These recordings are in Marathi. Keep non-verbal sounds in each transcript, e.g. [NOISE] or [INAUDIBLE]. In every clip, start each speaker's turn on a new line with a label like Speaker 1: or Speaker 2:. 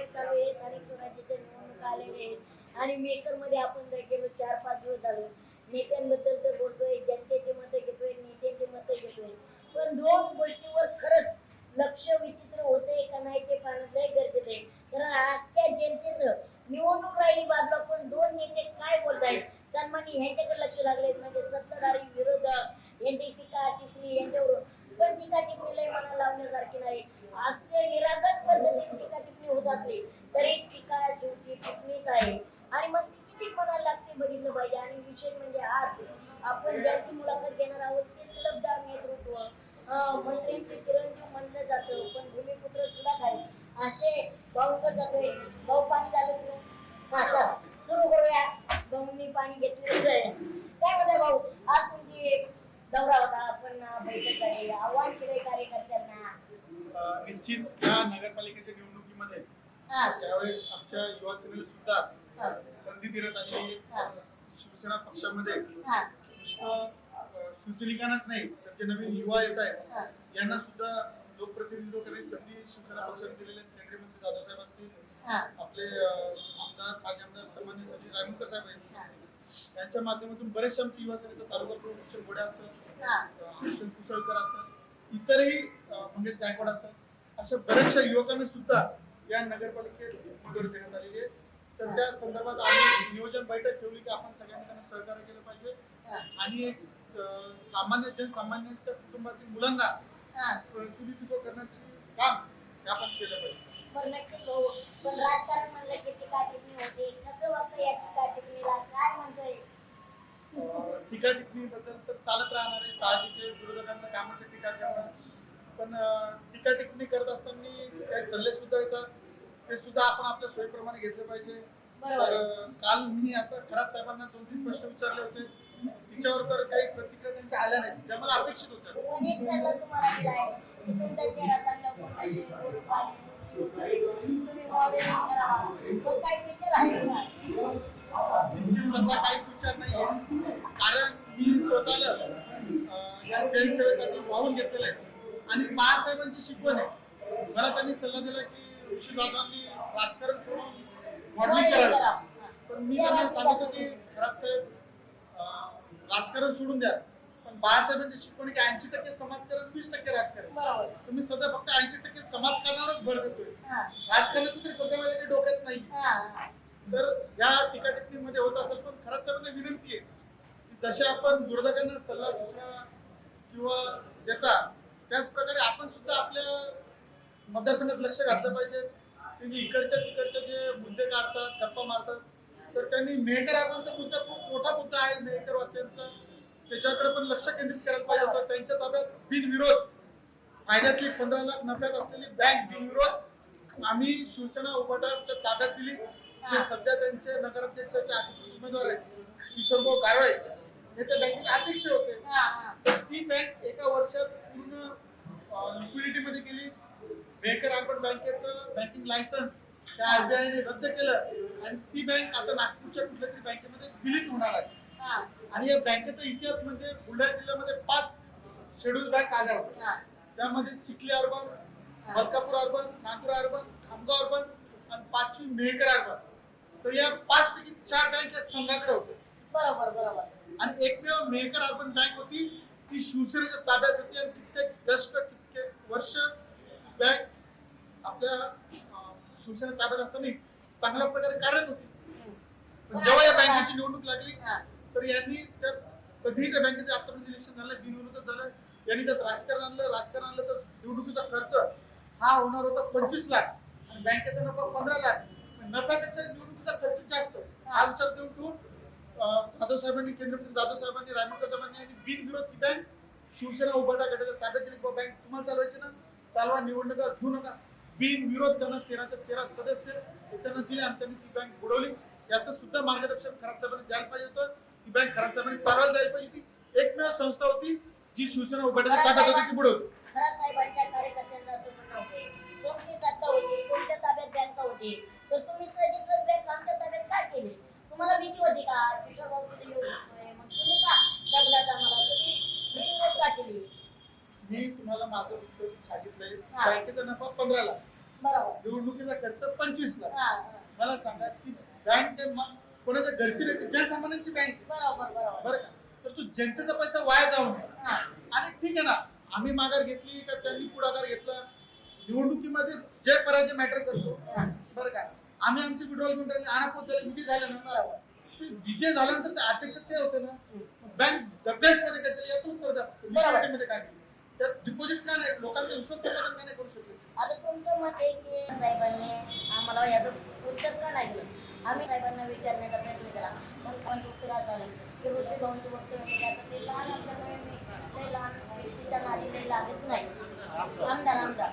Speaker 1: मित्रांनो आहे ना दुमाई चालू आहे स्थानिक स्वराज्याच्या निवडणूक आलेले आहेत. आणि मेकरमध्ये आपण जर गेलो चार पाच दिवस झालो नेत्यांबद्दल तर बोलतोय जनतेचे मतं घेतोय नेत्यांचे मतं घेतोय. पण दोन गोष्टीवर खरंच लक्ष विचित्र होते का नाही ते पाहणं लय गरजेचं आहे. कारण आजच्या जनतेचं निवडणूक राहिली बाजूला पण दोन नेते काय बोलतायत? सन्मानी ह्यांच्याकडे लक्ष लागले म्हणजे सत्ताधारी विरोधक यांची टीका टिप्पणी यांच्यावर पण टीका टिप्पणी लय मनाला लावण्यासारखी नाही. असं निरागत पद्धतीने टीका टिप्पणी होत असली तरी टीका शेवटी टिप्पणीच आहे आणि मग ती किती मनाला लागते बघितलं पाहिजे आणि विशेष म्हणजे आज आपण ज्यांची मुलाखत घेणार आहोत ते तलबदार नेतृत्व अं, मंत्र्यांचे चिरंजीव म्हणलं जातं पण भूमिपुत्र सुद्धा आहे असे भाऊकर जातोय भाऊ पाणी झालं की नाही? हा, चला, सुरू करूया भाऊंनी पाणी घेतलेलं आहे काय म्हणताय भाऊ आज तुमची एक दौरा होता आपण अं, बैठक झाली आव्हान केलंय कार्यकर्त्यांना
Speaker 2: अ, निश्चित या नगरपालिकेच्या निवडणुकीमध्ये
Speaker 1: हा,
Speaker 2: त्यावेळेस आमच्या युवा सेनेला सुद्धा
Speaker 1: हा,
Speaker 2: संधी देण्यात आलेली आहे.
Speaker 1: हा.
Speaker 2: शिवसेना पक्षामध्ये
Speaker 1: हा,
Speaker 2: नुसतं अ, शिवसैनिकांनाच नाही तर जे नवीन युवा येत आहेत. यांना सुद्धा लोकप्रतिनिधित्व करण्याची संधी शिवसेना पक्षाने दिलेली आहे केंद्रीय मंत्री जाधवसाहेब असतील
Speaker 1: हा,
Speaker 2: आपले आमदार माजी आमदार सन्मान्य सचिन रायमुकर साहेब असतील यांच्या माध्यमातून बरेचसे आमचे युवा सेनेचा तालुका प्रमुख कुशल घोडे असेल
Speaker 1: हा.
Speaker 2: हर्षल कुसळकर असेल इतरही मंगेश गायकवाड असेल अशा बऱ्याचशा युवकांना सुद्धा या नगरपालिकेत उमेदवारी देण्यात आलेली आहे. तर त्या संदर्भात आम्ही नियोजन बैठक ठेवली की आपण सगळ्यांनी त्यांना सहकार्य केलं पाहिजे. आणि सामान्य जनसामान्यांच्या कुटुंबातील मुलांना
Speaker 1: हा.
Speaker 2: प्रतिनिधित्व करण्याचे काम हे आपण केलं पाहिजे.
Speaker 1: भाऊ पण राजकारण म्हणलं की टीका टिप्पणी होते. कसं वाटतं या टीका टिप्पणीला? काय म्हणतोय?
Speaker 2: अ, टीका टिप्पणी बद्दल तर चालत राहणार आहे. साहजिक आहे विरोधकांच्या कामाची टीका करणं. पण अ, टीका टिप्पणी करत असताना काही सल्ले सुद्धा येतात. ते सुद्धा आपण आपल्या सोयीप्रमाणे घेतले पाहिजे.
Speaker 1: बरोबर. आहे.
Speaker 2: काल मी आता खरात साहेबांना दोन तीन प्रश्न विचारले होते. तिच्यावर तर काही प्रतिक्रिया त्यांच्या आल्या नाहीत त्या मला अपेक्षित होत्या.
Speaker 1: पण एक सल्ला तुम्हाला दिला आहे. की तुमच्या चेहरा चांगला कोणाशी बोलू पाहिजे. तुम्ही मॉडेलिंग करावा मग काही विचार आहे? का?
Speaker 2: निश्चित तसा काहीच विचार नाहीये. कारण मी स्वतःला या जनसेवेसाठी वाहून घेतलेलं आहे. आणि बाळासाहेबांची शिकवण आहे. मला त्यांनी सल्ला दिला की ऋषी दादांनी राजकारण सोडून मॉडेलिंग करावं. पण मी त्यांना सांगतो की खरात साहेब राजकारण सोडून द्या. पण बाळासाहेबांची शिकवण की ऐंशी टक्के समाजकारण वीस टक्के राजकारण.
Speaker 1: बरोबर.
Speaker 2: तुम्ही सध्या फक्त ऐंशी टक्के समाजकारणावरच भर देतोय.
Speaker 1: हा,
Speaker 2: राजकारणाचं तरी सध्या माझ्या काही डोक्यात नाही.
Speaker 1: हा.
Speaker 2: तर या टीका टिप्पणीमध्ये होत असेल पण खरात साहेबांना विनंती आहे की जसे आपण विरोधकांना सल्ला सूचना किंवा देता त्याच प्रकारे आपण सुद्धा आपल्या मतदारसंघात लक्ष घातलं पाहिजे. ते जे इकडच्या तिकडचे जे मुद्दे काढतात गप्पा मारतात तर त्यांनी मेहकर आबांचा मुद्दा खूप मोठा मुद्दा आहे मेहकर वासियांचा त्याच्याकडे पण लक्ष केंद्रित करायला पाहिजे होतं. त्यांच्या ताब्यात बिनविरोध फायद्यातली पंधरा लाख नफ्यात असलेली बँक बिनविरोध. आम्ही शिवसेना उभाटाच्या ताब्यात दिली. सध्या त्यांचे नगराध्यक्षाचे उमेदवार आहेत किशोरभाऊ गारळे हे त्या बँकेचे अध्यक्ष होते. तर ती बँक एका वर्षात पूर्ण लिक्विडिटी मध्ये गेली. बेकर अर्बन बँकेचं बँकिंग लायसन्स त्या आरबीआयने रद्द केलं आणि ती बँक आता नागपूरच्या कुठल्या तरी बँकेमध्ये विलीन होणार आहे.
Speaker 1: हा,
Speaker 2: आणि या बँकेचा इतिहास म्हणजे बुलढाणा जिल्ह्यामध्ये पाच शेड्यूल बँक आल्या होत्या. त्यामध्ये Chikhli urban Malkapur urban Nandur urban Khamgaon urban आणि पाचवी मेहकर अर्बन तर या पाच पैकी चार बँक या संघाकडे होत्या
Speaker 1: बरोबर बरोबर.
Speaker 2: आणि एकमेव मेहकर अर्बन बँक होती. ती शिवसेनेच्या ताब्यात होती आणि कित्येक दशक कित्येक वर्ष बँक आपल्या शिवसेने ताब्यात असताना चांगल्या प्रकारे कार्यरत होती. पण जेव्हा या बँकेची निवडणूक लागली तर यांनी त्यात कधीही त्या बँकेचे आतापर्यंत इलेक्शन झालं बिनविरोध झालं. यांनी त्यात राजकारण आणलं राजकारण आणलं तर निवडणुकीचा खर्च हा होणार होता पंचवीस लाख. आणि बँकेचा नफा पंधरा लाख. नफ्यापेक्षा निवडणुकीचा खर्च जास्त. हा. विचार करून ठेवून जाधव साहेबांनी केंद्रीय मंत्री जाधव साहेबांनी रायमकर साहेबांनी आणि बिनविरोध ती बँक शिवसेना उभाटा गटाच्या ताब्यात दिली. बँक तुम्हाला चालवायची ना? चालवा निवडणुका घेऊ नका. बिनविरोध त्यांना तेराच्या तेरा सदस्य त्यांना दिले आणि त्यांनी ती बँक बुडवली. याचं सुद्धा मार्गदर्शन खरात साहेबांनी द्यायला पाहिजे होतं. ती बँक खरात साहेबांनी चालवायला द्यायला पाहिजे होती. एकमेव संस्था होती जी शिवसेना उभाटाच्या ताब्यात होती ती बुडवली.
Speaker 1: खरं साहेबांच्या कार्यकर्त्यांचं असं म्हणणं होते. कोणती सत्ता होती? कोणत्या ताब्यात बँका होती? तर तुम्ही सगळीच बँक आमच्या ताब्यात काय केली? तुम्हाला भीती होती का? किशोर भाऊ तिथे येऊ शकतोय मग तुम्ही का दगलात आम्हाला? तुम्ही बिनविरोध का केली?
Speaker 2: मी तुम्हाला माझं उत्तर सांगितलंय. बँकेचा नफा पंधरा लाख.
Speaker 1: बरोबर.
Speaker 2: निवडणुकीचा खर्च पंचवीस लाख. मला सांगा की बँक कोणाच्या घरची नाही जनसामान्यांची बँक.
Speaker 1: बरोबर बरोबर.
Speaker 2: बरं का? तर तू जनतेचा पैसा वाया जाऊ नये.
Speaker 1: हा,
Speaker 2: आणि ठीक आहे ना आम्ही माघार घेतली का त्यांनी पुढाकार घेतला? निवडणुकीमध्ये जे पराजय मॅटर करतो. बरं का? आम्ही आमची विड्रॉल घेऊन टाकली आणा पोचायला विजय झाला ना.
Speaker 1: बरोबर.
Speaker 2: ते विजय झाल्यानंतर ते अध्यक्ष ते होते ना. बँक डब्यास मध्ये कशाला याचं उत्तर द्या. मध्ये काय त्यात डिपॉझिट का नाही? लोकांचा विश्वास समाधान का नाही करू शकत.
Speaker 1: आता तुमचं मत आहे की साहेबांनी आम्हाला याचं उत्तर का नाही दिलं? आम्ही साहेबांना विचारण्याचा प्रयत्न केला. पण पण उत्तरात आलं? की ऋषी भाऊंचं वक्तव्य आता ते लहान असल्यामुळे मी ते लहान व्यक्तीच्या नादी लई लागत नाही. आमदार आमदार.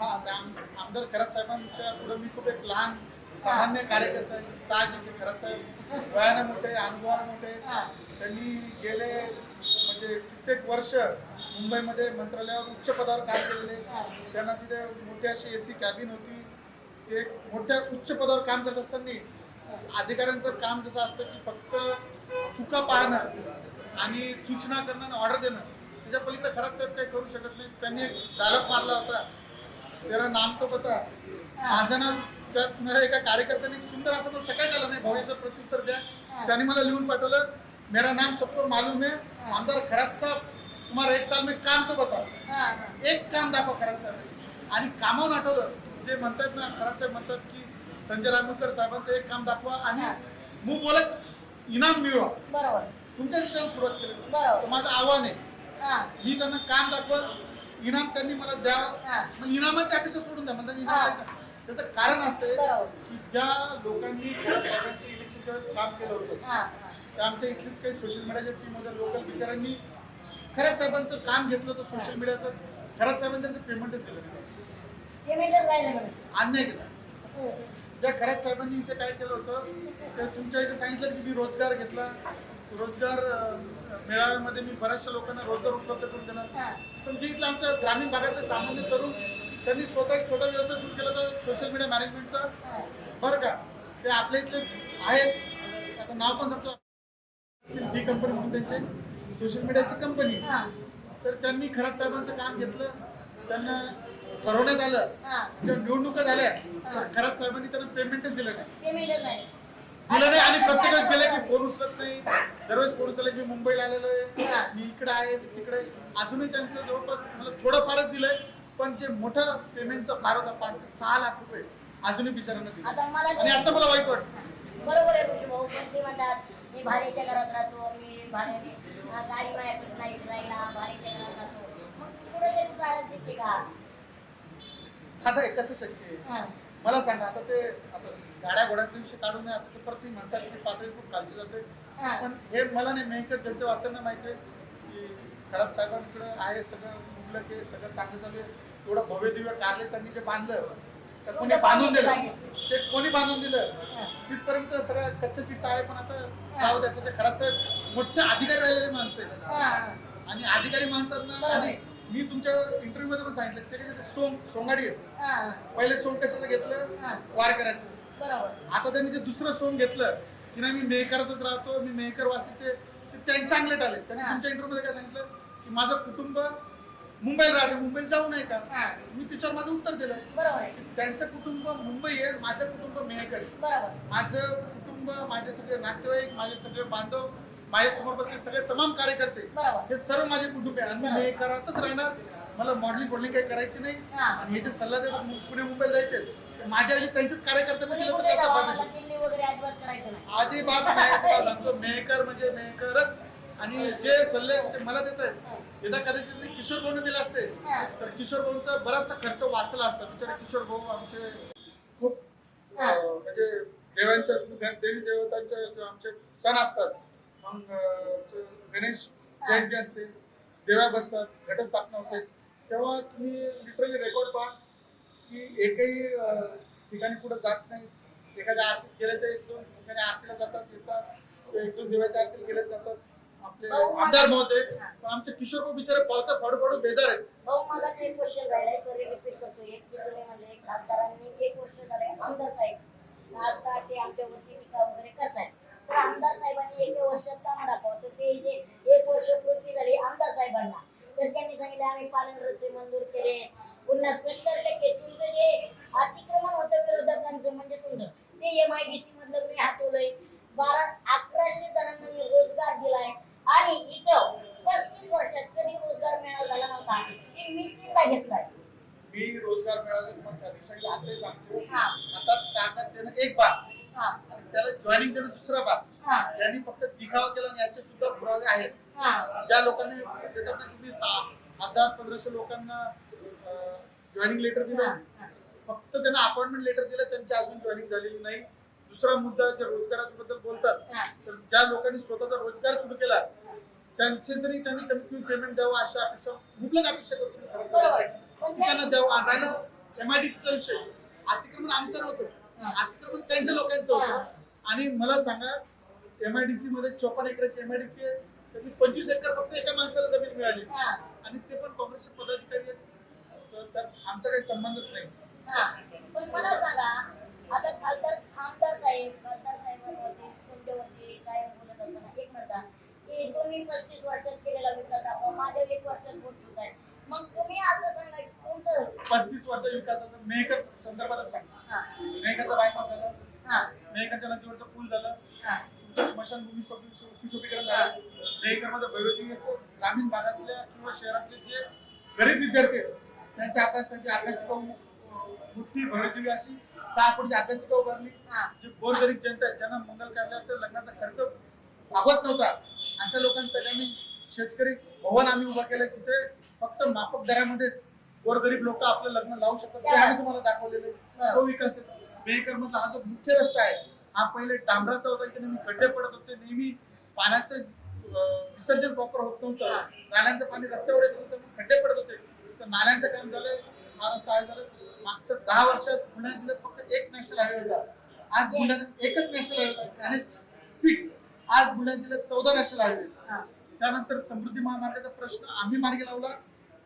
Speaker 2: हा आता आम- आमदार खरात साहेबांच्या पुढे मी खूप एक लहान सामान्य कार्यकर्ता आहे. साहजिक आहे खरात साहेब. वयाने मोठे अनुभवाने मोठे.
Speaker 1: हा.
Speaker 2: त्यांनी गेले म्हणजे कित्येक वर्ष मुंबईमध्ये मंत्रालयावर उच्च पदावर काम केलेले. त्यांना तिथे मोठी अशी एसी कॅबिन होती. ते एक मोठ्या उच्च पदावर काम करत असताना अधिकाऱ्यांचं काम जसं असतं की फक्त चुका पाहणं आणि सूचना करणं आणि ऑर्डर देणं त्याच्या पलीकडे खरात साहेब काही करू शकत नाही. त्यांनी एक डायलॉग मारला होता. तेरा नाम तो बता माझं नाव त्यात एका कार्यकर्त्याने सुंदर असं मला सकाळी झालं नाही. भाऊचं प्रत्युत्तर द्या. त्यांनी मला लिहून पाठवलं. मेरा नाम सबको मालूम है। आमदार खरात साहेब तुम्हाला एक साल में काम तो बता. एक काम दाखवा खरात साहेब। आणि कामावून आठवलं जे म्हणतात ना खरात साहेब म्हणतात की संजय रामोलकर साहेबांचं एक काम दाखवा आणि. मग बोलत इनाम मिळवा.
Speaker 1: बरोबर.
Speaker 2: तुमच्या सुरुवात केली. माझं आव्हान आहे. मी त्यांना काम दाखवल इनाम त्यांनी मला द्यावं. मग इनामाची अपेक्षा सोडून द्या म्हणजे इनाम? त्याचं कारण असं की ज्या लोकांनी साहेबांचं इलेक्शनच्या वेळेस काम केलं होतं
Speaker 1: हा, हा.
Speaker 2: ते आमच्या इथलीच काही सोशल मीडियाच्या टीममध्ये लोकल बिचारांनी खरात साहेबांचं काम घेतलं होतं सोशल मीडियाचं खरात साहेबांनी त्यांचं पेमेंटच दिलं अन्याय केला.
Speaker 1: हो.
Speaker 2: ज्या खरात साहेबांनी इथे काय केलं होतं ते तुमच्या इथे सांगितलं की मी रोजगार घेतला. रोजगार मेळाव्यामध्ये मी बऱ्याचशा लोकांना रोजगार उपलब्ध करून. पण जे इथलं आमच्या ग्रामीण भागातले सामान्य तरुण त्यांनी स्वतः एक छोटा व्यवसाय सुरू केला होता सोशल मीडिया मॅनेजमेंटचा. बरं का ते आपल्या इथलेच आहेत. आता नाव पण सांगतो. डी कंपनी म्हणून त्यांचे. सोशल मीडियाची कंपनी
Speaker 1: हा.
Speaker 2: तर त्यांनी खरात साहेबांचं काम घेतलं. त्यांना ठरवण्यात आलं.
Speaker 1: हा.
Speaker 2: जेव्हा निवडणुका झाल्या तर खरात साहेबांनी त्यांना पेमेंटच दिलं नाही. दिलं नाही आणि प्रत्येक वेळेस गेलं की फोन उचलत नाही. दरवेळेस फोन उचलला की मुंबईला आलेलो आहे.
Speaker 1: हा.
Speaker 2: मी इकडे आहे मी तिकडे. अजूनही त्यांचं जवळपास मला थोडंफारच दिलंय. पण जे मोठं पेमेंटचा फार होता पाच ते सहा लाख रुपये अजूनही बिचारांना दिले. आणि आजचं मला वाईट वाटतं.
Speaker 1: बरोबर आहे भाऊ पण ते म्हणतात मी भाड्याच्या घरात राहतो मी भाड्याने गाडी माझ्याकडे नाही फिरायला भाड्याच्या घरात राहतो. मग पुढे तरी चालत दिसते का?
Speaker 2: आता हे कसं शक्य आहे. मला सांगा आता ते आता गाड्या घोड्यांचा विषय काढू नये आता ते परत की पातळी खूप खालची जाते. पण हे मला नाही मेहकर जनतेवासियांना माहिती आहे की खरात साहेबांकडे आहे सगळं मुबलक आहे सगळं चांगलं चालू आहे. एवढं भव्य दिव्य कार्य त्यांनी जे बांधलं तर कोणी बांधून दिलं ते कोणी बांधून दिलं. तिथपर्यंत सगळं कच्चं चिट्टा आहे पण आता जाऊ द्या त्याचे खरात साहेब मोठे अधिकारी राहिलेले माणसं आहेत. आणि अधिकारी माणसांना. आणि मी तुमच्या इंटरव्ह्यू मध्ये पण सांगितलं ते कसं सोंग सोंगाडी. पहिले सोंग कशाचं घेतलं. वार करायचं
Speaker 1: बरोबर
Speaker 2: आता त्यांनी जे दुसरं सोंग घेतलं की नाही मी मेहकरतच राहतो मी मेहकर वासीचे ते त्यांच्या अंगलेट आले त्यांनी. तुमच्या इंटरव्ह्यू मध्ये काय सांगितलं की माझं कुटुंब मुंबईला राहते मुंबईला जाऊ नये का?
Speaker 1: हा.
Speaker 2: मी तिच्यावर माझं उत्तर दिलं.
Speaker 1: बरोबर आहे.
Speaker 2: की त्यांचं कुटुंब मुंबई आहे माझं कुटुंब मेहकर आहे.
Speaker 1: बरोबर.
Speaker 2: माझं कुटुंब माझे सगळे नातेवाईक माझे सगळे बांधव माझ्यासमोर बसले सगळे तमाम कार्यकर्ते
Speaker 1: बरोबर.
Speaker 2: हे सर्व माझे कुटुंब आहे. आणि मी
Speaker 1: बरोबर.
Speaker 2: मेहकरातच राहणार. मला मॉडेलिंग फोडलिंग काही करायची नाही.
Speaker 1: हा.
Speaker 2: आणि हे जे सल्ला देतात मु- पुणे मुंबईला जायचे माझ्या ऐवजी त्यांचेच कार्यकर्त्यांना
Speaker 1: कुठे
Speaker 2: दिलं तर
Speaker 1: कुठे
Speaker 2: कसं
Speaker 1: जावं
Speaker 2: फायदेशीर?
Speaker 1: मला दिल्ली वगैरे अजिबात करायचं नाही.
Speaker 2: आजही बात नाही तुम्हाला सांगतो मेहकर म्हणजे मेहकरच आणि जे सल्ले ते मला देत आहेत यदा कदाचित मी किशोर भाऊने दिले असते. तर किशोर भाऊंचा बराचसा खर्च वाचला असता. बिचारे किशोर भाऊ आमचे खूप म्हणजे देवांचं देवी देवतांचे जे आमचे सण असतात मग गणेश जयंती असते देव्या बसतात घटस्थापना होते. तेव्हा तुम्ही लिटरली रेकॉर्ड पहा की एकही ठिकाणी कुठं जात नाही. एखाद्या आरतीत गेले तर एक दोन ठिकाणी आरतीला जातात येतात. एक दोन देवाच्या आरतीला गेले जातात. आपले आमदार महोदय. पण आमचे किशोर भाऊ बिचारे पावता फाडू फाडू बेजार आहेत.
Speaker 1: भाऊ मला ते क्वेश्चन राहिलाय तर रिपीट करतो एक की तुम्ही म्हणजे खासदारांनी एक वर्ष झाले आमदार साहेब आता ते आमच्यावरती टीका वगैरे करतायत. तर आमदार साहेबांनी एका वर्षात काम दाखवा तर ते जे एक वर्ष पूर्ती झाली आमदार साहेबांना. तर त्यांनी सांगितलं आम्ही पालन रस्ते मंजूर केले. पुन्हा सत्तर टक्के तुमचं जे एम आय डी सी मधलं मी हातवलंय बारा अकराशे जणांना रोजगार दिलाय. आणि इथं पस्तीस वर्षात कधी रोजगार मिळाला झाला नव्हता ते मी तीनदा घेतलाय.
Speaker 2: मी रोजगार मिळाले पण त्या दिवसाला आता सांगतो. आता एक
Speaker 1: हा.
Speaker 2: आणि त्याला जॉईनिंग देणं दुसरा
Speaker 1: हा.
Speaker 2: त्यांनी फक्त दिखावा केला आणि याचे सुद्धा पुरावे आहेत.
Speaker 1: हा.
Speaker 2: ज्या लोकांनी तुम्ही सहा हजार पंधराशे लोकांना जॉईनिंग लेटर दिलं. फक्त त्यांना अपॉइंटमेंट लेटर दिलं त्यांची अजून जॉईनिंग झालेली नाही. दुसरा मुद्दा जे रोजगाराच्या बद्दल बोलतात. तर ज्या लोकांनी स्वतःचा रोजगार सुरू केला त्यांचे तरी त्यांनी कमीत कमी पेमेंट द्यावं अशा अपेक्षा मुबलक अपेक्षा करतो त्यांना द्यावं. आणि एमआयडीसीचा विषय अतिक्रमण आमचं नव्हतं. अतिक्रमण त्यांच्या लोकांचं. होतं. आणि मला सांगा एमआयडीसी मध्ये चोपन्न एकराची एमआयडीसी आहे त्यातली पंचवीस एकर फक्त एका माणसाला जमीन मिळाली. आणि ते पण काँग्रेसचे पदाधिकारी आहेत. तर त्यात आमचा काही संबंधच नाही.
Speaker 1: पण मला सांगा आता खासदार आमदार साहेब खासदार साहेबांवरती तुमच्यावरती काय बोलत असताना एक म्हणता की तुम्ही पस्तीस वर्षात केलेला विकास आपण माझ्या एक वर्षात पोट आहे मग तुम्ही असं सांगा कोणतं?
Speaker 2: पस्तीस वर्ष विकासाचं मेहकर संदर्भातच सांगा. मेहकरचं बायपास झालं.
Speaker 1: हा,
Speaker 2: मेहकरच्या नदीवरचं पूल झालं.
Speaker 1: हा,
Speaker 2: तुमचं स्मशानभूमी सुशोभी- सुशोभीकरण झालं. मेहकरमध्ये भैरवदेवी असं ग्रामीण भागातल्या किंवा शहरातले जे गरीब विद्यार्थी आहेत त्यांच्या अभ्यासासाठी अभ्यासिका मोठी भैरवदेवी अशी सहा कोटीची अभ्यासिका उभारली. जे गोरगरीब जनता ज्यांना मंगल कार्याचं लग्नाचा खर्च भागवत नव्हता. अशा लोकांसाठी आम्ही शेतकरी भवन आम्ही उभा केलं तिथे फक्त माफक दरामध्येच गोरगरीब लोक आपलं लग्न लावू शकतात ते आम्ही तुम्हाला दाखवलेलं. तो विकास बेकर मधला हा जो मुख्य रस्ता आहे हा पहिले डांबराचा होता इथे नेहमी खड्डे पडत होते. नेहमी पाण्याचं विसर्जन प्रॉपर होत नव्हतं. नाल्यांचं पाणी रस्त्यावर येत होतं खड्डे पडत होते. तर नाल्यांचं काम झालंय हा रस्ता आहे झालं. मागच्या दहा वर्षात बुलढाणा जिल्ह्यात फक्त एक नॅशनल हायवे होता आज बुलढाणा एकच नॅशनल हायवे आणि सिक्स आज बुलढाणा जिल्ह्यात चौदा नॅशनल हायवे. त्यानंतर समृद्धी महामार्गाचा प्रश्न आम्ही मार्गी लावला.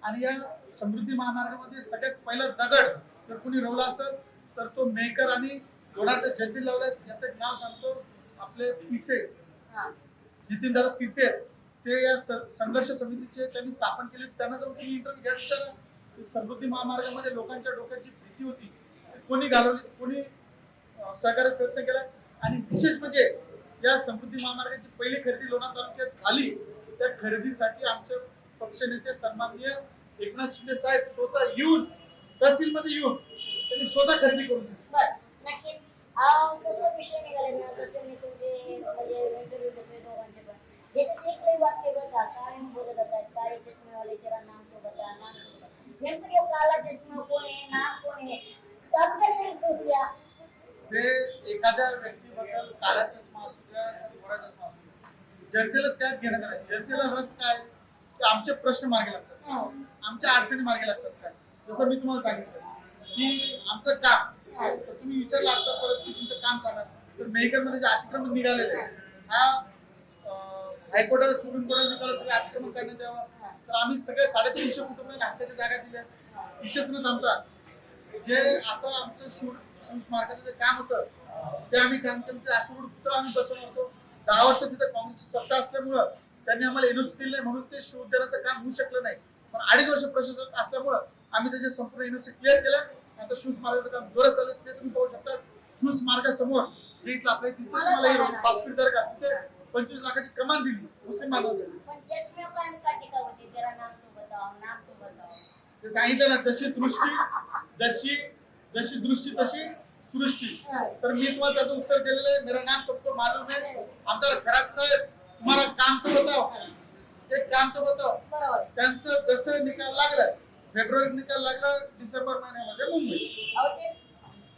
Speaker 2: आणि या समृद्धी महामार्गामध्ये सगळ्यात पहिला दगड जर कोणी रोवला असेल तर तो मेकर आणि लोणारच्या जयंती लावल्यात याचं एक नाव सांगतो. आपले पिसे.
Speaker 1: हा.
Speaker 2: नितीन दादा पिसे ते या संघर्ष समितीचे त्यांनी स्थापन केले. त्यांना जाऊन तुम्ही इंटरव्ह्यू घ्या समृद्धी महामार्गामध्ये लोकांच्या डोक्याची भीती होती. कोणी घालवली कोणी अं, सहकार्य प्रयत्न केला? आणि विशेष म्हणजे या समृद्धी महामार्गाची पहिली खरेदी लोणार तालुक्यात झाली. त्या खरेदीसाठी आमचे पक्षनेते सन्माननीय एकनाथ शिंदे साहेब स्वतः येऊन तहसीलमध्ये येऊन त्यांनी स्वतः खरेदी करून दिली.
Speaker 1: बर विषय निघाले ना मी तुमचे म्हणजे इंटरव्ह्यू घेतोय दोघांचे पण. एक वाक्य बघा काय बोलत असतात काय चष्मेवाले जरा नाम तो बघा नाम नेमकं हे काला चष्मा कोण आहे नाम कोण आहे तात्काळ कृपया
Speaker 2: ते एखाद्या व्यक्तीबद्दल काळा चष्मा असू द्या गोरा चष्मा असू द्या जनतेला त्यात घेणं नाही. जनतेला रस काय? की आमचे प्रश्न मार्गी लागतात. आमच्या अडचणी मार्गी लागतात काय जसं मी तुम्हाला सांगितलं की आमचं काम तर तुम्ही विचारलं आता परत की तुमचं काम सांगा. तर मेहकरमध्ये जे अतिक्रमण निघालेलं आहे हा अं, हायकोर्टाला सुप्रीम कोर्टाने निघालं सगळं अतिक्रमण करण्यात यावं? तर आम्ही सगळे साडेतीनशे कुटुंब हक्काच्या जागा दिल्या. इथेच न थांबता जे आता आमचं शिव शिवस्मारकाचं जे काम होतं ते आम्ही काम केलं. ते आशुगुड पुत्र आम्ही बसवलं होतो. दहा वर्ष तिथे काँग्रेसची सत्ता असल्यामुळं त्यांनी आम्हाला एनओसी दिली नाही म्हणून ते शिवउद्यानाचं काम होऊ शकलं नाही. पण अडीच वर्ष प्रशासक असल्यामुळं आम्ही त्याचे संपूर्ण एनओसी क्लिअर केलं. आता शिवस्मारकाचं काम जोरात चालू ते तुम्ही पाहू शकता. शिवस्मारकासमोर जे इथलं आपल्याला दिसतं तुम्हाला
Speaker 1: सांगा ना.
Speaker 2: तिथे पंचवीस लाखाची कमान दिली. मुस्लिम बांधवांसाठी
Speaker 1: पण चष्मे काय का टीका होती जरा नाम तो बताओ नाम तो बताओ
Speaker 2: ते सांगितलं ना जशी दृष्टी जशी जशी दृष्टी तशी सृष्टी. तर मी तुम्हाला त्याचं उत्तर दिलेलं आहे. मेरा नाम सबको मालूम है. आमदार खरात साहेब तुम्हाला काम तो बताओ एक काम तो बताओ
Speaker 1: बरोबर.
Speaker 2: त्यांचं जसं निकाल लागलं फेब्रुवारीत निकाल लागला डिसेंबर महिन्यामध्ये मुंबई.
Speaker 1: अहो ते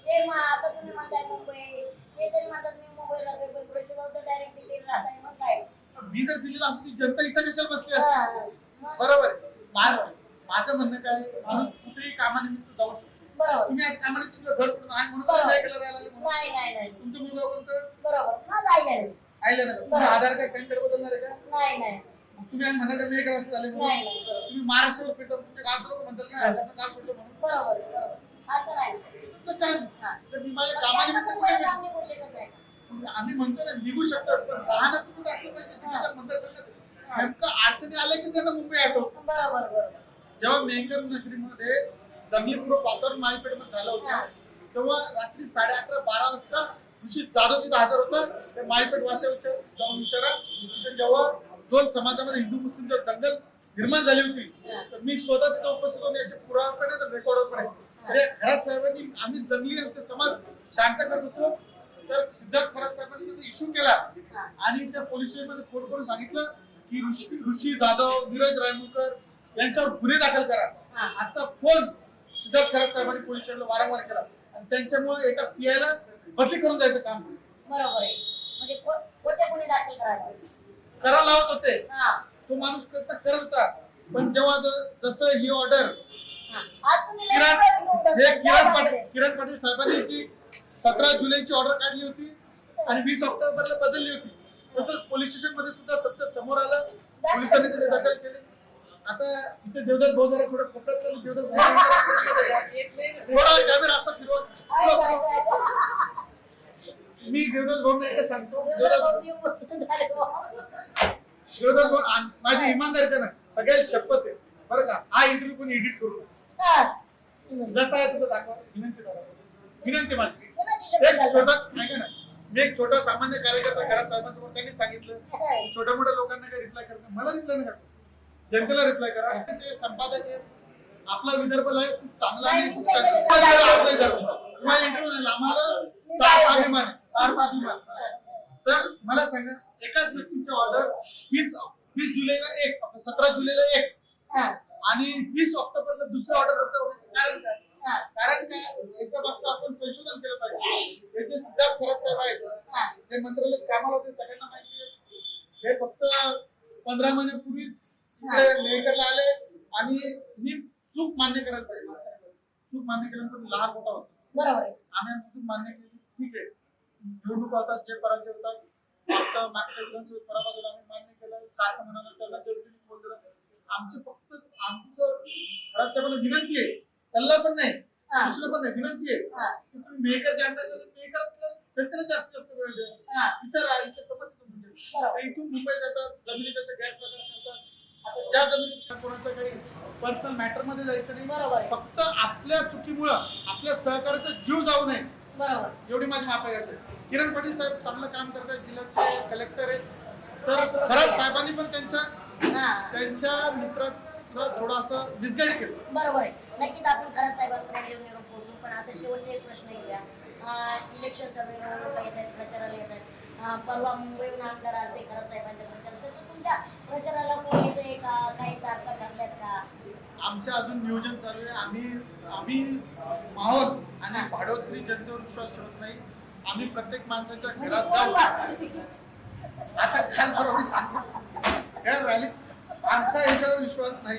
Speaker 1: ते मग आता तुम्ही म्हणताय मुंबई. ते तरी म्हणतात मी मुंबईला राहतोय पण प्रतिभाव तर डायरेक्ट दिल्लीला राहताय मग काय?
Speaker 2: मी जर दिलेला असतो ती जनता इथं कशाला बसली असते?
Speaker 1: मग-
Speaker 2: बरोबर आहे. मा- माझं म्हणणं काय माणूस कुठेही कामानिमित्त जाऊ शकतो.
Speaker 1: बरोबर.
Speaker 2: तुम्ही आज कामानिमित्त तुमचं घर सोडून आहे म्हणून तुम्ही नाही केलं राहायला लागले म्हणून.
Speaker 1: नाही नाही नाही.
Speaker 2: तुमचं मुलगा कोणतं
Speaker 1: बरोबर. मग आईला नाही
Speaker 2: आयलं ना आधार कार्ड पॅन कार्ड बदलणार आहे का?
Speaker 1: नाही नाही.
Speaker 2: मग तुम्ही आज म्हणाल एका असं झाले म्हणून?
Speaker 1: नाही नाही. बरोबर
Speaker 2: तुम्ही महाराष्ट्रावर फिरता तुमच्या गावात लोक म्हणतात की? गाव सोडलं म्हणून.
Speaker 1: बरोबर बरोबर. असं नाही.
Speaker 2: काम.
Speaker 1: हा.
Speaker 2: तर मी माझ्या
Speaker 1: पण
Speaker 2: कुठे गेलो? आम्ही म्हणतो ना निघू शकतात पण राहणं तर तिथं असलं पाहिजे त्या मतदारसंघात नेमकं अडचणी आल्या की त्यांना मुंबई आठवत
Speaker 1: बरोबर बरोबर.
Speaker 2: जेव्हा मेहकर नगरीमध्ये दंगलीपूर्व वातावरण माळीपेठमध्ये झालं
Speaker 1: हा.
Speaker 2: होतं तेव्हा रात्री साडे अकरा बारा वाजता ऋषी जाधव तिथे हजर होता. त्या माळपेट वासे जाऊन विचारा. तिथे जेव्हा दोन समाजामध्ये हिंदू मुस्लिम जेव्हा दंगल निर्माण झाली होती तर मी स्वतः तिथे उपस्थित होतो याचे पुरावा पण आहे रेकॉर्डवर पण आहे तर खरात साहेबांनी आम्ही दंगली ते समाज शांत करत होतो. तर सिद्धार्थ खरात साहेबांनी त्याचा इश्यू केला. आणि त्या पोलीस स्टेशनमध्ये फोन करून सांगितलं की ऋषी ऋषी जाधव नीरज रायमुकर यांच्यावर गुन्हे दाखल करा. असा फोन सिद्धार्थ खरात साहेबांनी पोलीस स्टेशनला वारंवार केला. आणि त्यांच्यामुळे एका पीआयला बदली करून जायचं काम
Speaker 1: बरोबर आहे. म्हणजे को- कोणते गुन्हे दाखल करायचे?
Speaker 2: करा लावत होते.
Speaker 1: हा.
Speaker 2: तो माणूस प्रयत्न करत होता. पण जेव्हा जसं ही ऑर्डर किरण हे. किरण पाटील. किरण पाटील साहेबांनी जी सतरा जुलैची ऑर्डर काढली होती आणि वीस ऑक्टोबरला बदलली होती तसंच पोलीस स्टेशनमध्ये सुद्धा सत्य समोर आलं पोलिसांनी त्याची दखल केली आता इथे देवदास भाऊ जरा थोडं कोपऱ्यात चालू देवदास भाऊ थोडा कॅमेरा असा फिरवत? मी देवदास भाऊ एकच सांगतो देवदास
Speaker 1: बुवा.
Speaker 2: देवदास भाऊ माझी इमानदारीच्या ना सगळ्या शपथ आहे बरं का हा इंटरव्ह्यू कोणी एडिट करू नका.
Speaker 1: हा.
Speaker 2: जसा आहे तसं दाखवा. विनंती करा. विनंती माझी. एक? छोटा ऐका ना मी एक छोटा सामान्य कार्यकर्ता घरात साहेबांसमोर त्यांनी सांगितलं? छोट्या मोठ्या लोकांना काही रिप्लाय करत मला रिप्लाय नाही करा जनतेला रिप्लाय करा. ते संपादक आहेत आपला विदर्भ लाईव्ह खूप चांगला खूप
Speaker 1: केलं?
Speaker 2: आपला विदर्भ तुम्हाला इंटरव्ह्यू झाला आम्हाला सार्थ अभिमान आहे, सार्थ अभिमान. तर मला सांगा एकाच व्यक्तीची ऑर्डर वीस वीस जुलैला एक सतरा जुलैला एक. आणि वीस ऑक्टोबरला दुसरी ऑर्डर रद्द होण्याचं कारण काय. कारण काय? याच्या मागचं आपण संशोधन केलं पाहिजे. याचे सिद्धार्थ खरात साहेब आहेत
Speaker 1: हा.
Speaker 2: ते मंत्रालयात कामाला होते सगळ्यांना माहिती आहे. हे फक्त पंधरा महिन्यापूर्वीच मेहकरला आले आणि मी चूक मान्य करायला पाहिजे. चूक मान्य केल्यानंतर लहान मोठा होतो.
Speaker 1: बरोबर
Speaker 2: आम्ही आमची चूक मान्य केली. ठीक आहे. निवडणूक होतात जे पराजय होतात मागचा मागच्या विधानसभेत पराभव झाला आम्ही मान्य केलं. सारखं म्हणाला त्याला दिलं. आमचं फक्त आमचं खरात साहेबांना विनंती आहे सल्ला पण नाही. सूचना पण नाही विनंती आहे. की तुम्ही मेहकरच्या अंडर मेहकरातलं जनतेला जास्तीत जास्त वेळ द्या. इतर आहे, इथं समज इथून मुंबई जातात जमिनीचा गैरप्रकार करतात. आता ज्या जमिनीच्या कोणाचं काही पर्सनल मॅटरमध्ये जायचं नाही
Speaker 1: बरोबर आहे.
Speaker 2: फक्त आपल्या चुकीमुळं आपल्या सहकार्याचा जीव जाऊ नये.
Speaker 1: बरोबर.
Speaker 2: एवढी माझी माफी असेल किरण पाटील साहेब चांगलं काम करतात जिल्ह्याचे कलेक्टर आहेत. तर खरंच साहेबांनी पण त्यांच्या त्यांच्या मित्राला थोडं असं मिसगाईड केलं.
Speaker 1: बरोबर आहे. नक्कीच आपण खरंच साहेबांकडे घेऊन निरोप पोहोचू पण आता शेवटचे एक प्रश्न घेऊया. इलेक्शन आहे, निवडणुका येत आहेत प्रचाराला येत आहेत. परवा मुंबईहून आमदार आलते खरंच साहेबांच्या प्रचार त्याचं तुमच्या प्रचाराला कोण येतंय का काही तारखा ठरल्यात का?
Speaker 2: आमचं अजून नियोजन चालू आहे. आम्ही आम्ही माहोल आणि भाडोत्री जनतेवर विश्वास ठेवत नाही. आम्ही प्रत्येक माणसाच्या
Speaker 1: म्हणजे
Speaker 2: घरात जाऊ. आता परवा मी सांगतो राहिली आमचा याच्यावर विश्वास नाही.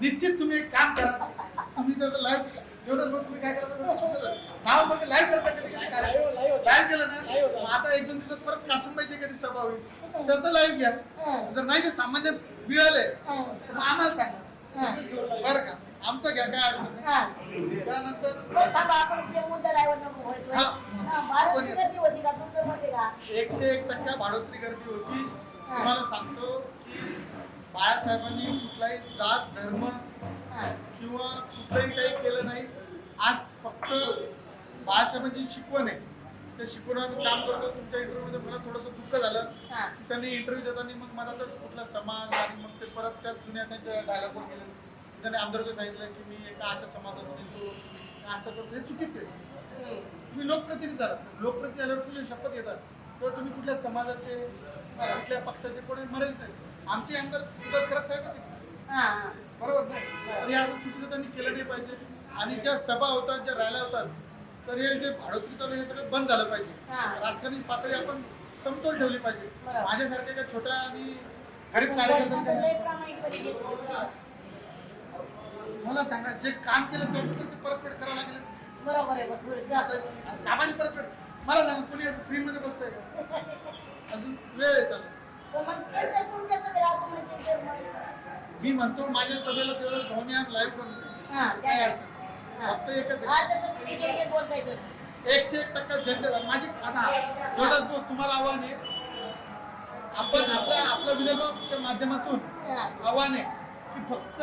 Speaker 2: निश्चित तुम्ही एक काम करा. तुम्ही त्याचं लाईव्ह एवढंच मग तुम्ही काय करा नाव सगळं. लाईव्ह करता कधी कधी लाईव्ह केलं ना? आता एक दोन दिवसात परत कासमबाईची कधी सभा होईल. त्याचं लाईव्ह घ्या.
Speaker 1: हं,
Speaker 2: जर नाही ते सामान्य मिळाले तर मग आम्हाला सांगा. बरं का? आमचं घ्या काय अडचण नाही.
Speaker 1: हं.
Speaker 2: त्यानंतर. हा. एकशे एक टक्का भाडोत्री गर्दी होती. तुम्हाला सांगतो बाळासाहेबांनी कुठलाही जात धर्म
Speaker 1: हा,
Speaker 2: किंवा कुठलंही काही केलं नाही. आज फक्त बाळासाहेबांची शिकवण आहे. त्या शिकवणावर मी काम करतो. तुमच्या इंटरव्ह्यू मध्ये मला थोडंसं दुःख झालं. की त्यांनी इंटरव्ह्यू देताना मग मधातच कुठला समाज आणि मग ते परत त्या जुन्या त्यांच्या डायलॉगवर गेले. त्यांनी आमदारकडे सांगितलं की मी एका अशा समाजातून येतो. असं करतो. हे चुकीचं आहे. तुम्ही लोकप्रतिनिधी झालात. लोकप्रतिनिधी झाल्यावर तुम्ही शपथ घेतात? किंवा तुम्ही कुठल्या समाजाचे कुठल्या पक्षाचे कोणी मर्यादित नाही. आमचे आमदार सुद्धा खरंच साहेबच आहेत.
Speaker 1: हा, हा.
Speaker 2: बरोबर ना तर हे असं चुकीचं त्यांनी केलं नाही पाहिजे आणि ज्या सभा होतात ज्या रॅल्या होतात तर हे जे भाडोत्री चालू आहे, हे सगळं बंद झालं पाहिजे
Speaker 1: हा.
Speaker 2: राजकारणी पातळी आपण समतोल ठेवली पाहिजे. माझ्यासारख्या एका छोट्या आणि गरीब कार्यकर्त्यांना. मला सांगा जे काम केलं त्याचं तर ते परतफेड करावं लागेलच
Speaker 1: बरोबर आहे बरोबर
Speaker 2: आता कामाची परतफेड मला सांगा कोणी असं फ्री मध्ये बसतंय का [LAUGHS] अजून वेळ आहे मी म्हणतो माझ्या सभेला तेवढं भाऊनी लाईव्ह करून
Speaker 1: हा,
Speaker 2: काय अडचण. फक्त एकच. एकशे एक टक्का जनतेला माझी आता एवढंच बोल तुम्हाला आव्हान आहे. आपण आपल्या आपल्या विदर्भाच्या माध्यमातून
Speaker 1: हा.
Speaker 2: आव्हान आहे की फक्त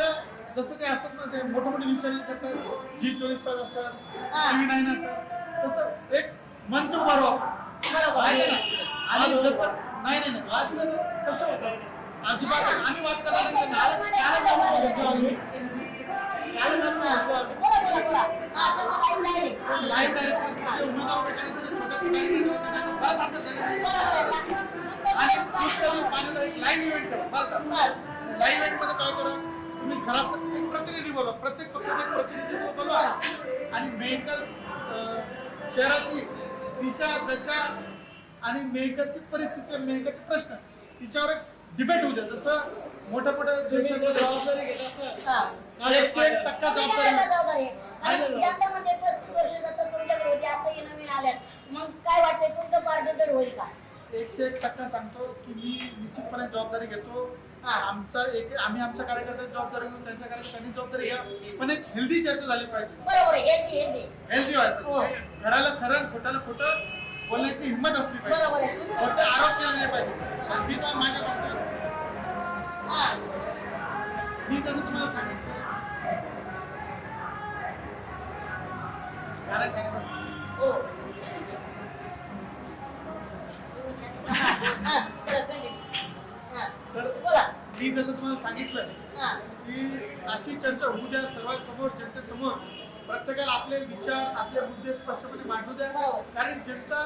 Speaker 2: जसं ते असतात ना ते मोठे मोठे न्यूज चॅनल करतात. जी चोवीस तास असतात
Speaker 1: हा.
Speaker 2: टीव्ही नाईन असतात. तसं एक मंच उभा राहा
Speaker 1: बरोबर
Speaker 2: आहे ना? आणि जसं नाही नाही नाही. वादविवाद कसं होतं. अजिबात आम्ही वाद.
Speaker 1: बोला बोला बोला.
Speaker 2: लाईव्ह इव्हेंटमध्ये काय करा? तुम्ही घराचं एक प्रतिनिधी बोलवा प्रत्येक पक्षाचा एक प्रतिनिधी बोलवा. आणि मेहकर शहराची दिशा दशा आणि मेहकरची परिस्थिती आणि मेहकरचे प्रश्न तिच्यावर एक डिबेट होऊ द्या. जसं मोठ्या मोठ्या
Speaker 3: जबाबदारी घेत असतात
Speaker 1: हा.
Speaker 2: एकशे एक टक्का
Speaker 1: तुम्ही
Speaker 2: जबाबदारी.
Speaker 1: काय जबाबदारी आहे? कारण यंदामध्ये पस्तीस वर्ष जातात तुमच्याकडे होते आता हे नवीन आल्यात मग काय वाटतंय? तुमचं पार्ट तर होईल का?
Speaker 2: एकशे एक टक्का सांगतो की मी निश्चितपणे जबाबदारी घेतो. आमचा एक आम्ही आमच्या कार्यकर्त्यांची जबाबदारी घेऊन त्यांच्या कार्यकर्त्यांनी जबाबदारी घ्या. पण एक हेल्दी चर्चा झाली पाहिजे.
Speaker 1: बरोबर हेल्दी हेल्दी
Speaker 2: हेल्दी व्हायला घराला खरं खोट्याला खोटं बोलण्याची हिंमत असली
Speaker 1: बरोबर
Speaker 2: पाहिजे
Speaker 1: आहे
Speaker 2: आरोप केले नाही पाहिजे मी तर माझ्या बाबतीत
Speaker 1: हा.
Speaker 2: मी तसं तुम्हाला सांगितलं गाणं सांगितलं.
Speaker 1: हो हा, हा, बरं, continue. हा.
Speaker 2: तर
Speaker 1: बोला
Speaker 2: मी जसं तुम्हाला सांगितलं
Speaker 1: हा
Speaker 2: की अशी चर्चा होऊ द्या सर्वांसमोर जनतेसमोर प्रत्येकाला आपले विचार आपले मुद्दे स्पष्टपणे मांडू द्या
Speaker 1: बरोबर.
Speaker 2: कारण जनता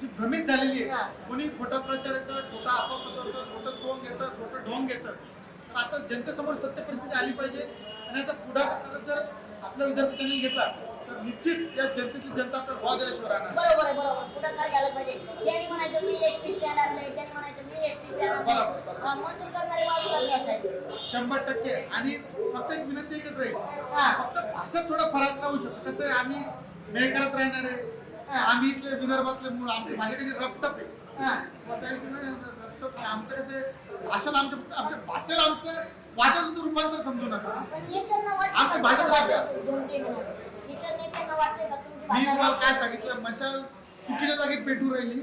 Speaker 2: जी भ्रमित झालेली
Speaker 1: हा.
Speaker 2: आहे कोणी खोटा प्रचार येतं खोटा अफवा पसरतं खोटं सोंग घेतं खोटं ढोंग घेतं तर आता जनतेसमोर सत्य परिस्थिती आली पाहिजे आणि याचा पुढाकार जर आपल्या विद्यार्थ्यांनी घेतला तर निश्चित या जनतेची जनता आपल्याला वाद दिल्याशिवाय राहणार नाही.
Speaker 1: बरोबर आहे बरोबर पुढाकार घ्यायला पाहिजे त्यांनी म्हणायचं मी एस टी स्टँड आणलंय त्यांनी म्हणायचं मी एस टी स्टँड
Speaker 2: बरोबर,
Speaker 1: आणलंय
Speaker 2: बरोबर.
Speaker 1: मंजूर करणारे बाजूला आहेत
Speaker 2: शंभर टक्के आणि फक्त एक विनंती एकच राहील
Speaker 1: हा.
Speaker 2: फक्त असं थोडा फरक राहू शकतो कसं आहे आम्ही मेहकरात राहणार आहे
Speaker 1: हा.
Speaker 2: आम्ही इथले विदर्भातले मूळ आमचे माझे कसे रफ्टप आहे
Speaker 1: हा
Speaker 2: मग त्या ठिकाणी रफ्टप आहे. आमचं कसं आहे, भाषेला आमच्या फक्त आमच्या भाषेला आमचं वादाचं रूपांतर समजू नका
Speaker 1: पण नेत्यांना वाटतं
Speaker 2: आमची
Speaker 1: का
Speaker 2: भाषा
Speaker 1: तुमची
Speaker 2: भाषा.
Speaker 1: दोन तीन मिनिटं.
Speaker 2: मी तुम्हाला काय सांगितलं? मशाल चुकीच्या जागेत पेटू राहिली.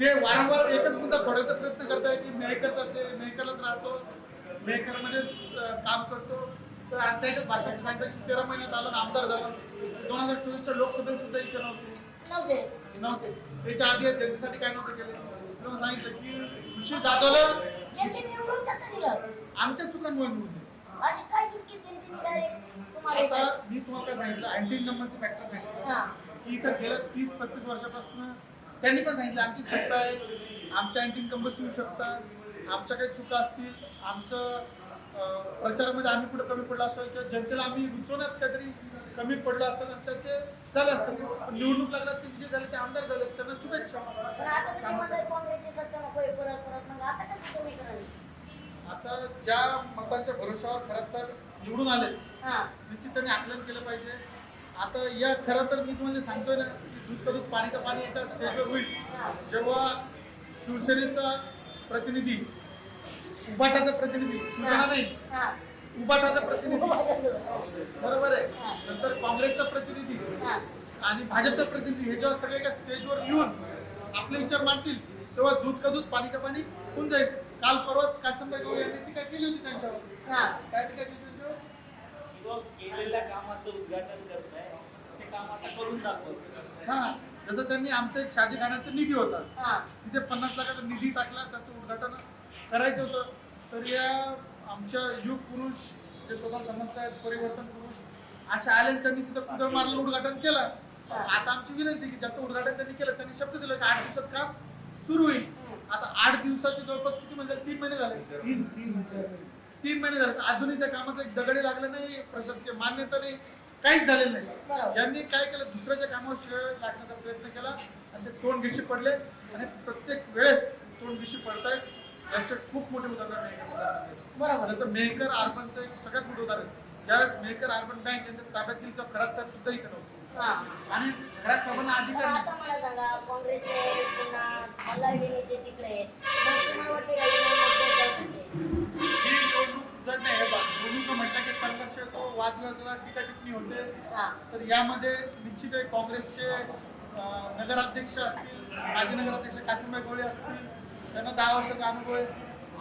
Speaker 2: ते वारंवार एकच मुद्दा फोडायचा प्रयत्न करताय की मेहकरचाच आहे मेहकरलाच राहतो मेहकरमध्येच अं, काम करतो. तर त्याच्यात भाषेत सांगतात की तेरा महिन्यात आलो आमदार झालो. दोन हजार चोवीसच्या लोकसभेत सुद्धा इथे नव्हते.
Speaker 1: नव्हते.
Speaker 2: नव्हते. त्याच्या आधी जनतेसाठी काय नव्हतं केलं? सांगितलं की कृषी जाधवला आमच्या चुकांमुळे
Speaker 1: माझी काय चुकी जनतेने डायरेक्ट तुम्हाला
Speaker 2: आता मी तुम्हाला काय सांगितलं अँटी नंबरचं फॅक्टर सांगितलं
Speaker 1: हा.
Speaker 2: की इथं गेल्या तीस पस्तीस वर्षापासून त्यांनी पण सांगितलं आमची सत्ता आहे आमच्या अँटी इन्कम्बस येऊ शकतात आमच्या काही चुका असतील आमचं अं, प्रचारामध्ये आम्ही कुठं कमी पडलो असेल किंवा जनतेला आम्ही रुचवण्यात काहीतरी कमी पडलो असेल आणि त्याचे झाले असतील पण निवडणूक लागल्यात ते विजय झाले ते आमदार झाले त्यांना शुभेच्छा.
Speaker 1: पण आता तर ते म्हणतात काँग्रेसची सत्ता नको आहे परत परत मग आता कसं तुम्ही कराल
Speaker 2: आता ज्या मतांच्या भरोशावर खरंच साहेब निवडून आले
Speaker 1: हा.
Speaker 2: निश्चित त्यांनी आकलन केलं पाहिजे. आता या खरं तर मी तुम्हाला सांगतोय ना की दूध का दूध पाणी का पाणी एका स्टेजवर होईल. जेव्हा शिवसेनेचा प्रतिनिधी उबाटाचा प्रतिनिधी शिवसेना नाही
Speaker 1: हा.
Speaker 2: उबाटाचा प्रतिनिधी. बरोबर आहे. नंतर काँग्रेसचा प्रतिनिधी
Speaker 1: हा.
Speaker 2: आणि भाजपचा प्रतिनिधी हे जेव्हा सगळे एका स्टेजवर येऊन आपले विचार मांडतील तेव्हा दूध का दूध पाणी का पाणी होऊन जाईल. काल परवाच कासमबाई गवळी यांनी टीका केली होती त्यांच्यावर.
Speaker 1: हा.
Speaker 2: काय टीका केली त्यांच्यावर?
Speaker 3: किंवा केलेल्या कामाचं उद्घाटन करताय ते काम आता करून दाखवत.
Speaker 2: हा जसं त्यांनी आमचा एक शादीखान्याचा निधी होता.
Speaker 1: हा.
Speaker 2: तिथे पन्नास लाखाचा निधी टाकला त्याचं उद्घाटन करायचं होतं. तर या आमच्या युग पुरुष जे स्वतः समजत आहेत परिवर्तन पुरुष अशा आले आणि त्यांनी तिथं कुदळ मारलं उद्घाटन केलं. आता आमची विनंती की ज्याचं उद्घाटन त्यांनी केलं त्यांनी शब्द दिला की आठ दिवसात काम सुरू होईल. आता आठ दिवसाचे जवळपास किती म्हणजे तीन महिने झाले. तीन तीन महिने. झाले. अजूनही त्या कामाचं एक दगडी लागलं नाही प्रशासकीय मान्यता नाही काहीच झालेलं नाही. यांनी काय केलं? दुसऱ्याच्या कामावर शिळ लागण्याचा प्रयत्न केला आणि ते तोंड गिशी पडले. आणि प्रत्येक वेळेस तोंड गिशी पडतायत याचे खूप मोठे उदाहरण आहे जसं मेहकर अर्बनचं एक सगळ्यात मोठं उदाहरण. ज्यावेळेस मेहकर अर्बन बँक यांच्या ताब्यात दिली तेव्हा खरात साहेब सुद्धा इथे नव्हते. आणि साहेबांना
Speaker 1: पण
Speaker 2: अधिकारी
Speaker 1: आता मला सांगा काँग्रेसचे पुन्हा मल्हारगे नेते तिकडे आहेत. मग तुम्हाला वाटते का हे मतदार जाऊ शकते?
Speaker 2: ही निवडणूक जर नाही हे बघ, निवडणूक म्हटलं की संघर्ष येतो वादविवादाला टीका टिप्पणी होते.
Speaker 1: हा.
Speaker 2: तर यामध्ये निश्चित आहे काँग्रेसचे अं, नगराध्यक्ष असतील माजी नगराध्यक्ष कासिमबाई गोळे असतील त्यांना दहा वर्षाचा अनुभव आहे.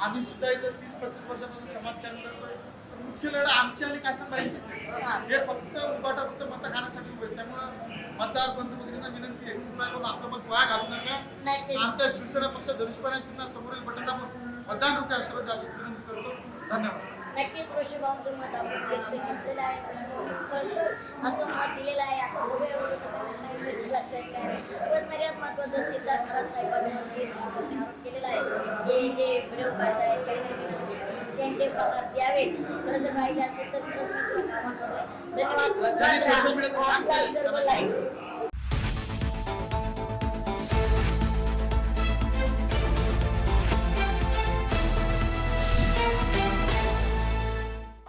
Speaker 2: आम्ही सुद्धा इथं तीस पस्तीस वर्षापासून समाजकारण करतोय. मुख्य लढा आमची आणि
Speaker 1: हा.
Speaker 2: आहे. हे. फक्त उभाटा फक्त मत खाण्यासाठी आहेत. त्यामुळं मतदार बंधू भगिनींना विनंती आहे. कृपया करून आपलं मत वाया घालू नका.
Speaker 1: ते
Speaker 2: आमच्या शिवसेना पक्ष धनुष्यबाणांची समोरील बटन दाबून मतदान रुपये द्या अशी विनंती करतो. धन्यवाद.
Speaker 1: नक्कीच ऋषभाऊंचं मत आपण घेतलं घेतलेलं आहे. खरंतर असं मत दिलेलं आहे. आता बघूया एवढं लागतात काय पण सगळ्यात महत्वाचं सिद्धार्थ साहेबांनी आरोप केलेला आहे. हे जे व्हिडिओ काढतायत काही त्यांचे पगार द्यावेत खरं जर राहिले असतील तर धन्यवाद.